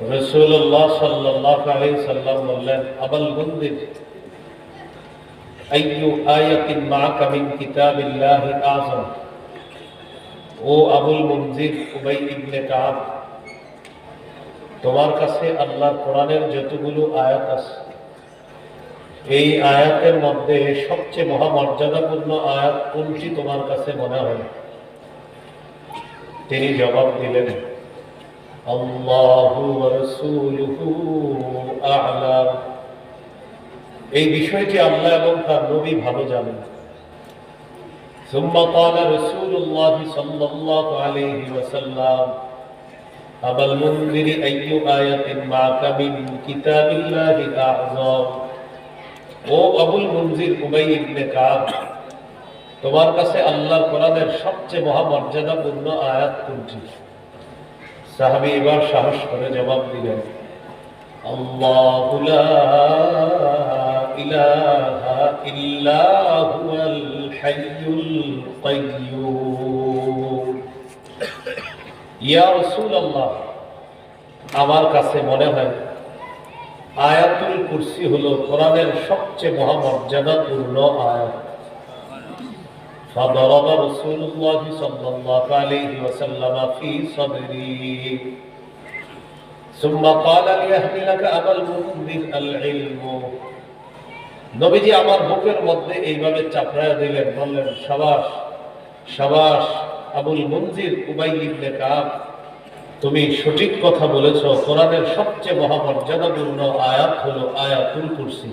রসুল্লাহ সাল্লাহ সাল্লাম ও আবুল উবাই তোমার কাছে আল্লাহর কোরআনের যতগুলো আয়াত আছে, এই আয়াতের মধ্যে সবচেয়ে মহামর্যাদাপূর্ণ আয়াত কোনটি তোমার কাছে মনে হয়? তিনি জবাব দিলেন আল্লাহু ওয়া রাসূলুহু আ'লাম এই বিষয়টি আল্লাহ এবং তার নবী ভালো জানেন ثم قال رسول الله صلى الله عليه وسلم أبا المنذر أي آية معك من كتاب الله أعظم ও আবুল মঞ্জির উবাই ইবনে কাব তোমার কাছে আল্লাহর কোরআনের সবচেয়ে মহামর্যাদাপূর্ণ আয়াত কোনটি সাহাবী এবার সাহস করে জবাব দিলেন আমার কাছে মনে হয় আয়াতুল কুরসি হলো কোরআনের সবচেয়ে মহামর্যাদাপূর্ণ আয়াত। فضرب رسول الله صلى الله عليه وسلم في صدري ثم قال ليحملك أبا المنذر العلم নবীজি আমার বুকের মধ্যে এইভাবে চাপড়ায় দিলেন বললেন সাবাস সাবাস আবুল মঞ্জির উবাই ইবনে কাব তুমি সঠিক কথা বলেছ কোরআনের সবচেয়ে মহামর্যাদাপূর্ণ আয়াত হলো আয়াতুল কুরসি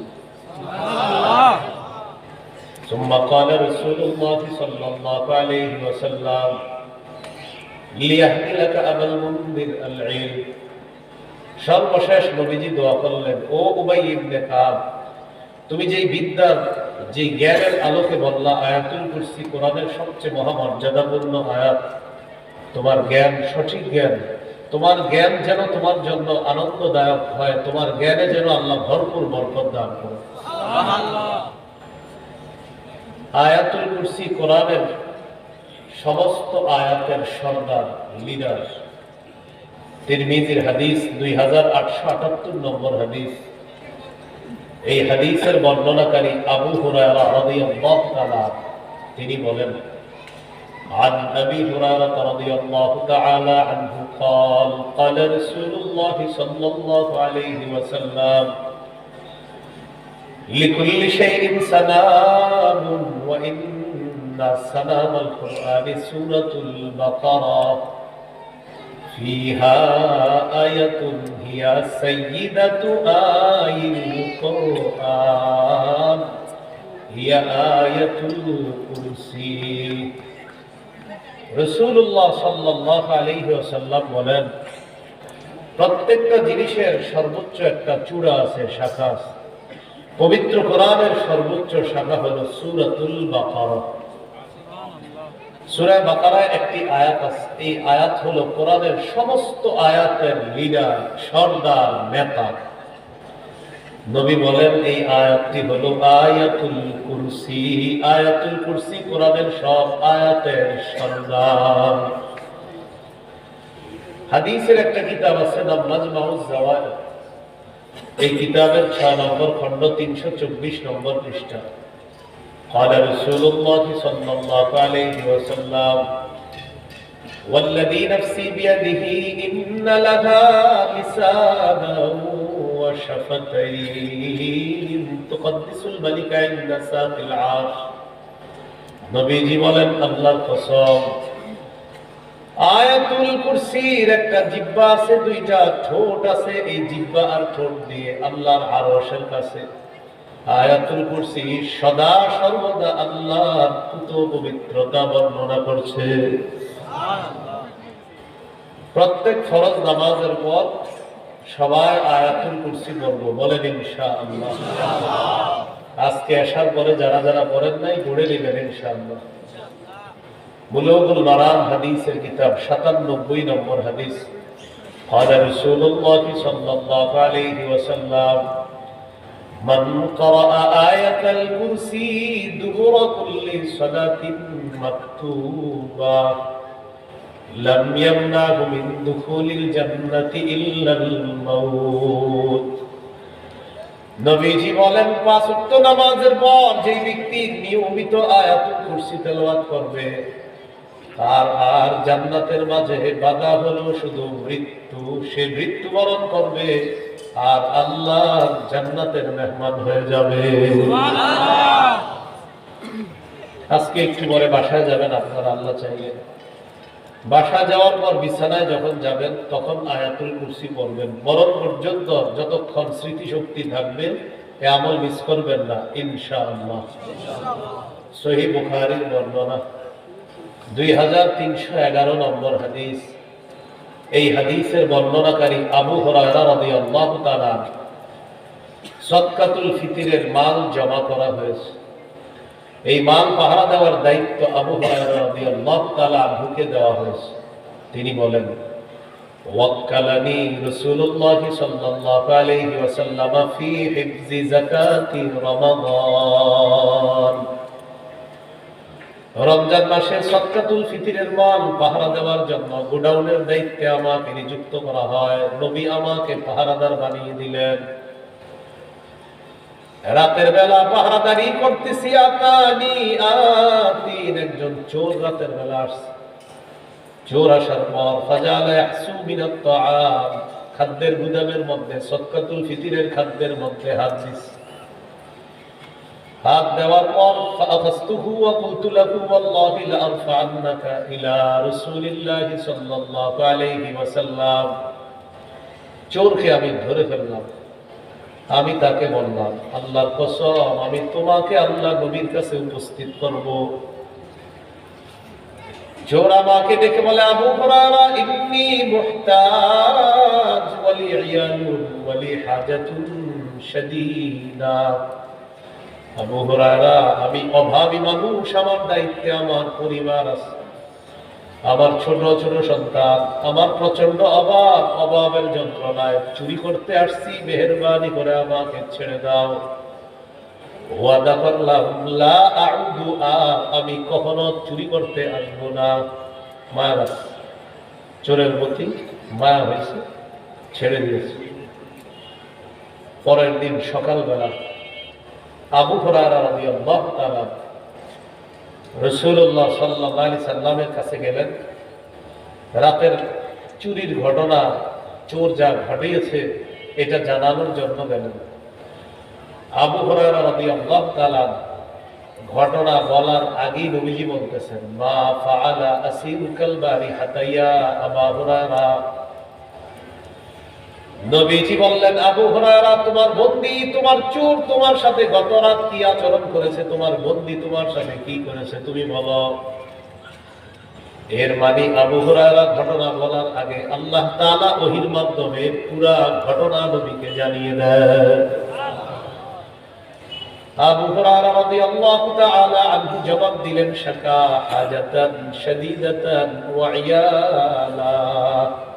ثم قال رسول الله صلى الله عليه وسلم ليحملك أبا المنذر العلم সর্বশেষ নবীজি দোয়া করলেন ও উবাই ইবনে কাব তুমি যেই বিদ্যার যে জ্ঞানের আলোকে বললা আয়াতুল কুরসি কোরআনের সবচেয়ে মহামর্যাদাপূর্ণ আয়াত তোমার জ্ঞান সঠিক জ্ঞান তোমার জ্ঞান যেন তোমার জন্য আনন্দদায়ক হয় তোমার জ্ঞানে যেন আল্লাহ ভরপুর বরকত দান করে আয়াতুল কুরসি কোরআনের সমস্ত আয়াতের সর্দার লিডার তিরমিজির হাদিস দুই হাজার আটশো আটাত্তর নম্বর হাদিস এই হাদিসের বর্ণনাকারী আবু হুরায়রা রাদিয়াল্লাহু তাআলা তিনি বলেন عن أبي هريرة رضي الله تعالى عنه قال قال رسول الله صلى الله عليه وسلم لكل شيء سلام وإن سلام القرآن سورة البقرة فيها آية هي سيدة آي القرآن هي آية الكرسي রসুল্লাহ সাল্লাহ আলহি আসাল্লাম বলেন প্রত্যেকটা জিনিসের সর্বোচ্চ একটা চূড়া আছে শাখা আছে পবিত্র কোরআনের সর্বোচ্চ শাখা হলো সুরাতুল বাকারা। সুরায় বাকারায় একটি আয়াত আছে। এই আয়াত হলো কোরআনের সমস্ত আয়াতের লিডার, সর্দার, নেতা। নবী বলেন, এই আয়াতটি হলো আয়াতুল কুরসি। আয়াতুল কুরসি কোরআনের সব আয়াতের সর্দার। হাদিসের একটা কিতাব আছে নাম মাজমাউজ জাওয়াদ এই কিতাবের ছয় নম্বর খণ্ড তিনশো চব্বিশ নম্বর পৃষ্ঠা قال رسول الله صلى الله عليه وسلم والذي نفسي بيده إن لها لسانا وشفتين تقدس الملك عند ساق العرش নবীজি বলেন আল্লাহর কসম আয়াতুল কুরসির একটা জিব্বা আছে, দুইটা ঠোঁট আছে। এই জিব্বা আর ঠোঁট দিয়ে আল্লাহর আরশের কাছে। আয়াতুল কুরসি সদা সর্বদা আল্লাহর পুত পবিত্রতা বর্ণনা করছে। প্রত্যেক ফরজ নামাজের পর সবাই আয়াতুল কুরসি পড়ব, বলেন ইনশাআল্লাহ। আজকে আসার পরে যারা যারা পড়েন নাই, পড়ে নেবেন ইনশাআল্লাহ। বুলুগুল মারাম হাদিসের কিতাব সাতানব্বই নম্বর হাদিস قال رسول الله صلى الله عليه وسلم من قرأ آية الكرسي دبر كل صلاة مكتوبة لم يمنعه من دخول الجنة إلا الموت নবীজি বলেন পাঁচ ওয়াক্ত নামাজের পর যে ব্যক্তি নিয়মিত আয়াতুল কুরসি তেলাওয়াত করবে তার আর জান্নাতের মাঝে বাধা হলো শুধু মৃত্যু। সে মৃত্যুবরণ করবে আর আল্লাহ জান্নাতের মেহমান হয়ে যাবে। আজকে একটু পরে বাসায় যাবেন আপনারা আল্লাহ চাইলে। বাসা যাওয়ার পর বিছানায় যখন যাবেন তখন আয়াতুল কুরসি পড়বেন। মরণ পর্যন্ত যতক্ষণ স্মৃতিশক্তি থাকবে এ আমল মিস করবেন না ইনশাআল্লাহ। সহি বুখারীর বর্ণনা। দুই হাজার তিনশো এগারো নম্বর হাদিস। এই হাদিসের বর্ণনাকারী আবু হরায়রা রাদিয়াল্লাহু তাআলা সদকাতুল ফিতিরের মাল জমা করা হয়েছে। এই মাল পাহারা দায়িত্ব আবু হুরায়রা রাদিয়াল্লাহু তাআলা আনহুকে দেওয়া হয়েছে। তিনি বলেন, ওয়াক্কালানি রাসূলুল্লাহ সাল্লাল্লাহু আলাইহি ওয়াসাল্লাম ফি হিফজি যাকাতি রমাদান। রমজান মাসে সদকাতুল ফিতরের মাল পাহারা দেওয়ার জন্য গোডাউনের দায়িত্বে আমাকে নিযুক্ত করা হয়। নবী আমাকে পাহারাদার বানিয়ে দিলেন। রাতের বেলা পাহারাদারি করতেছি, আতানি আতিন, একজন চোর রাতের বেলা আসছে। চোর আসার পর, ফাজালা ইয়াহসু মিনাত খাদ্যের গুদামের মধ্যে, সদকাতুল ফিতরের খাদ্যের মধ্যে হাত দিছে হাত দেওয়ার পর ফাআখাযতুহু ওয়া কুলতু লাহু, ওয়াল্লাহি লা আরফা'annaka ইলা রাসূলিল্লাহি সাল্লাল্লাহু আলাইহি ওয়াসাল্লাম। চোরকে আমি ধরে ফেললাম। আমি তাকে বললাম, আল্লাহর কসম, আমি তোমাকে আল্লাহ নবীর কাছে উপস্থিত করব। চোর আমাকে ডেকে বলে, আবু হুরায়রা, ইন্নী মুহতাজ ওয়ালি ইয়ালুন ওয়ালি হাজাতুন শাদীদা। আমি অভাবী মানুষ, আমার দায়িত্বে আমার পরিবার আছে। আমার ছোট ছোট সন্তান, আমার প্রচণ্ড অভাব, অভাবের যন্ত্রণায় চুরি করতে আসছি, মেহরবানি করে আমাকে ছেড়ে দাও। ওয়াদা করলাম আমি কখনো চুরি করতে আসব না। মায়া চোরের প্রতি মায়া হয়েছে, ছেড়ে দিয়েছে। পরের দিন সকালবেলা আবু হরারা রাদিয়াল্লাহু তাআলা সাল্লামের কাছে গেলেন। রাতের চুরির ঘটনা, চোর যা ঘটিয়েছে, এটা জানানোর জন্য গেলেন। আবু হরারা রাদিয়াল্লাহু তাআলা ঘটনা বলার আগেই নবীজি বলতেছেন, মা ফাআলা আসিরুকাল বারি হাতাইয়া আবা হুরায়রা। নবীজি বললেন, আবু হুরায়রা, তোমার বন্দি, তোমার চোর তোমার সাথে গত রাত কি আচরণ করেছে? তোমার বন্দি তোমার সাথে কি করেছে? তুমি বলো। এর মানে আবু হুরায়রা ঘটনা বলার আগে আল্লাহ তাআলা ওহির মাধ্যমে পুরা ঘটনা নবীকে জানিয়ে দেন। আবু হুরায়রা রাদিয়াল্লাহু তাআলা আনহু জবাব দিলেন, শাকা হাজাতান শাদীদাতান ওয়া ইয়ালা। ইয়া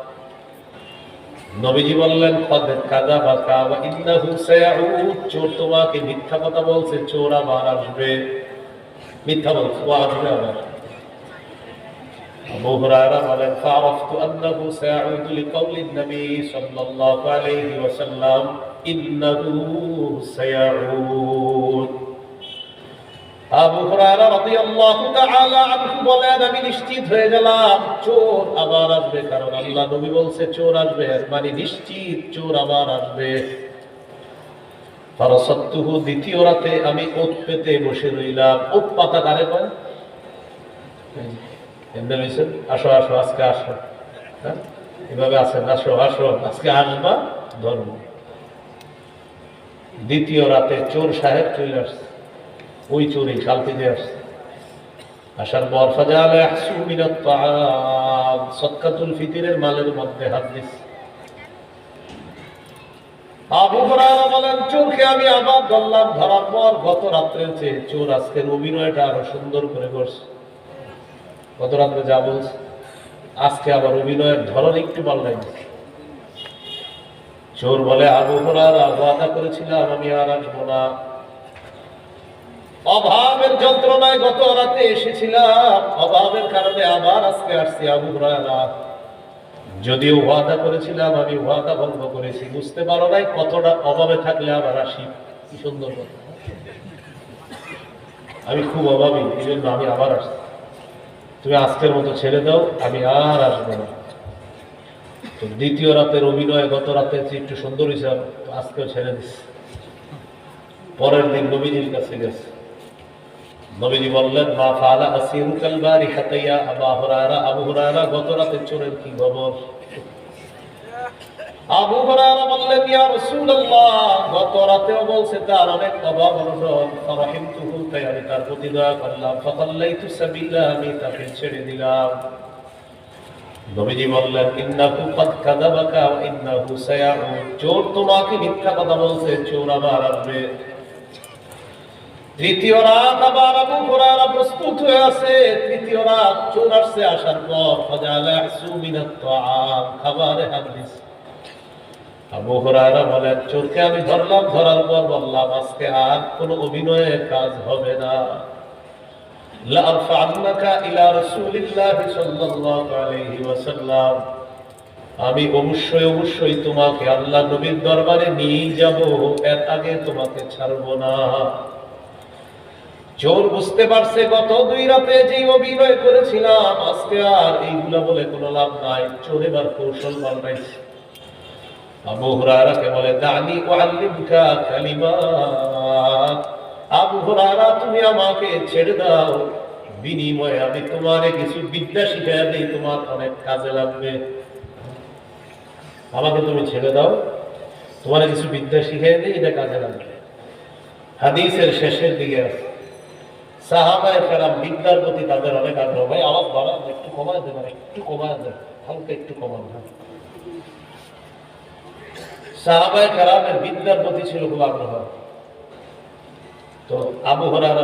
নবীজি বললেন কদ ওয়া ইন্নাহু সায়াউদ। চোর তোমাকে মিথ্যা কথা বলছে, চোর আবার আসবে। মিথ্যা বলছে, ও আসবে আবার। আবু হুরায়রা বলেন ফারাফতু আন্নাহু সায়াউদ লিকাউলি নবী আবু হুরায়রা রাদিয়াল্লাহু তাআলা আনহু বলেন, আমি নিশ্চিত হয়ে গেলাম, চোর আবার আসবে। কারণ আল্লাহ নবী বলছে, চোর আসবে। মানে নিশ্চিত চোর আবার আসবে। ফারাসাত্তুহু, দ্বিতীয় রাতে আমি ওত পেতে বসে রইলাম। ওত পাতা কারে পায় এমনি আসো আসো, আজকে আসো। হ্যাঁ? এভাবে আছেন, আসো আসো, আজকে আসবা ধর্ম। দ্বিতীয় রাতে চোর সাহেব চলে আসছে। ওই চুরি কালকে যে আসছে। আসার পর ফাজাল ইয়াহসু মিনাত সদকাতুল ফিতরের মালের মধ্যে হাত চোর আজকের অভিনয়টা আরও সুন্দর করে করছে। গত রাত্রে আজকে আবার অভিনয়ের ধরন একটু দিচ্ছে। চোর বলে, আবু হুরায়রা করেছিলাম আমি আর আসব না। অভাবের যন্ত্রণায় গত রাতে এসেছিলাম। অভাবের কারণে আবার আজকে আসছি আবু যদিও ওয়াদা করেছিলাম, আমি ওয়াদা ভঙ্গ করেছি। বুঝতে পারো নাই কতটা অভাবে থাকলে আবার আসি। কি সুন্দর কথা। আমি খুব অভাবী এই জন্য আমি আবার আসছি। তুমি আজকের মতো ছেড়ে দাও, আমি আর আসব না। তো দ্বিতীয় রাতের অভিনয় গত রাতে একটু সুন্দর হিসাব আজকেও ছেড়ে দিস পরের দিন নবীজির কাছে গেছে। নবীজি বললেন, মা ফালা আসিরু কালবারি হাতাইয়া আবা হুরায়রা। আবু হুরায়রা গত রাতে চোরের কি খবর? আবু হুরায়রা বললেন, ইয়া রাসূলুল্লাহ। গত রাতেও বলছে, তার অনেক অভাব অনটন ফারাহিমতুহু। তাই আমি তার প্রতি দয়া করলাম। ফাকাল্লাইতু সাবিলা। আমি তাকে ছেড়ে দিলাম। নবীজি বললেন, ইন্নাহু কাদ কাযাবাকা ওয়া ইন্নাহু সায়াউদ চোর তোমাকে মিথ্যা কথা বলছে। চোর আবার আসবে। তৃতীয় রাত আবার আবু হুরায়রা প্রস্তুত হয়ে আছে তৃতীয় রাত চোর আসছে আসার পর তাআম, খাবারে হাদিস। আবু হুরায়রা চোরকে আমি ধরলাম, ধরার পর বললাম, আজকে আর কোনো অভিনয়ের কাজ হবে না। ইলা সাল্লাল্লাহু আলাইহি ওয়াসাল্লাম। আমি অবশ্যই অবশ্যই তোমাকে আল্লাহ নবীর দরবারে নিয়ে যাব, এর আগে তোমাকে ছাড়বো না। চোর বুঝতে পারছে গত দুই রাতে যে অভিনয় করেছিলাম, আজকে আর এইগুলা বলে কোনো লাভ নাই। চোর এবার কৌশল পাল্টাইছে। তুমি আমাকে ছেড়ে দাও। বিনিময়ে আমি কিছু শিখাই তোমার অনেক কাজে লাগবে। আমাকে তুমি ছেড়ে দাও। তোমার কিছু বিদ্যা শিখিয়ে দিই, এটা কাজে লাগবে। হাদিসের শেষের দিকে আছে সাহাবায় ফেরাম বিদ্যার প্রতি তাদের অনেক আগ্রহ। ভাই, আওয়াজ বাড়ান, একটু কমায় দেবেন একটু কমায় দেন, হালকা একটু কমান হ্যাঁ সাহাবায় ফেরামের বিদ্যার প্রতি ছিল খুব আগ্রহ। তো আবু হরারা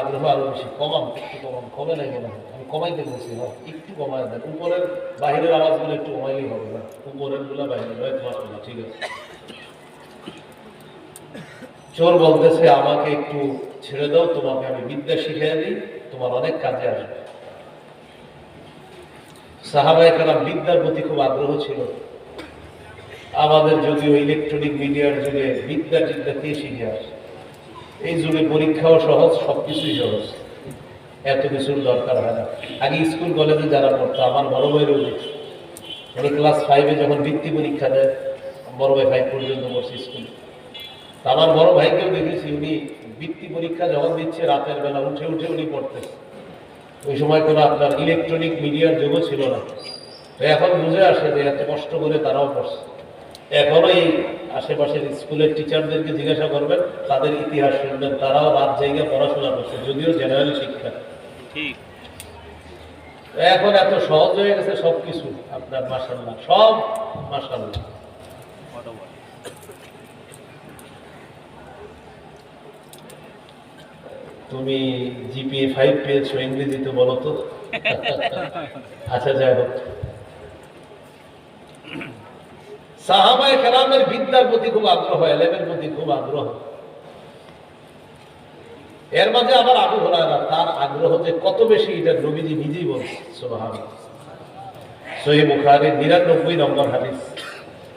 আগ্রহ আরও বেশি কমাম একটু কমাম কমে নাই মনে হয় আমি কমাইতে বলছি হ্যাঁ একটু কমায় দেন। উপরের বাহিরের আওয়াজগুলো একটু কমাইলেই হবে না। উপরেরগুলো বাইরের হয় মাশাআল্লাহ ঠিক আছে। চোর বলতেছে, আমাকে একটু ছেড়ে দাও, তোমাকে আমি বিদ্যা শিখিয়ে দিই, তোমার অনেক কাজে আসবে। সাহাবায়ে কালাম বিদ্যার প্রতি খুব আগ্রহ ছিল। আমাদের যদিও ইলেকট্রনিক মিডিয়ার যুগে বিদ্যা টিদ্যা কে শিখে আসে? এই যুগে পরীক্ষাও সহজ, সবকিছুই সহজ। এত কিছুর দরকার হয় না। আগে স্কুল, কলেজে যারা পড়তো, আমার বড় ভাই দেখছি উনি ক্লাস ফাইভে যখন বৃত্তি পরীক্ষা দেয়, বড় ভাই ফাইভ পর্যন্ত পড়ছে স্কুলে। আমার বড় ভাইকেও দেখেছি উনি বৃত্তি পরীক্ষা যখন দিচ্ছে রাতের বেলা উঠে উঠে উনি পড়তেছে। ওই সময় কোনো আপনার ইলেকট্রনিক মিডিয়ার যুগও ছিল না। তো এখন বুঝে আসে যে এত কষ্ট করে তারাও পড়ছে। এখনও এই আশেপাশের স্কুলের টিচারদেরকে জিজ্ঞাসা করবেন তাদের ইতিহাস শুনবেন তারাও রাত জায়গায় পড়াশোনা করছে যদিও জেনারেল শিক্ষা। ঠিক। এখন এত সহজ হয়ে গেছে সবকিছু আপনার মাসাল্লাহ সব মাসাল্লাহ কথা বলে তুমি জিপিএ ফাইভ পেয়েছ ইংরেজিতে বলো তো। আচ্ছা যাই হোক। সাহাবায়ে বিদ্যার প্রতি খুব আগ্রহ, এলেমের প্রতি খুব আগ্রহ। এর মাঝে আবার আবু তার আগ্রহ যে কত বেশি, এটা নবীজি নিজেই বলছে সহি নিরানব্বই নম্বর হাদিস।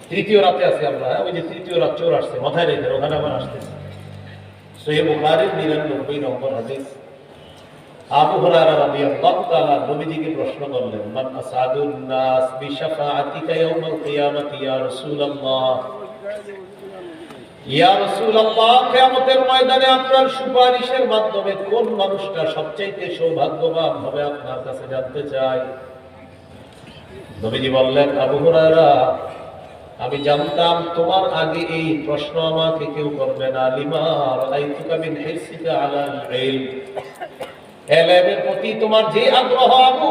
তৃতীয় রাতে আছে আমরা? ওই যে তৃতীয় রাত চোর আসছে, মাথায় রেখে, ওখানে আবার আসতেছে। সহি বুখারীর নিরানব্বই নম্বর হাদিস আবু হুরায়রা রাদিয়াল্লাহু তাআলা নবীজিকে প্রশ্ন করলেন মান আসাদুন নাস বিশাফাআতিকা ইয়াউমাল কিয়ামাতি ইয়া রাসূলুল্লাহ ইয়া রাসূলুল্লাহ কিয়ামতের ময়দানে আপনার সুপারিশের মাধ্যমে কোন মানুষটা সবচেয়ে সৌভাগ্যবান হবে আপনার কাছে জানতে চাই? নবীজি বললেন, আবু হুরায়রা আমি জানতাম তোমার আগে এই প্রশ্ন আমাকে কেউ করবে না। লিমার আলাল প্রতি তোমার যে আগ্রহ, আবু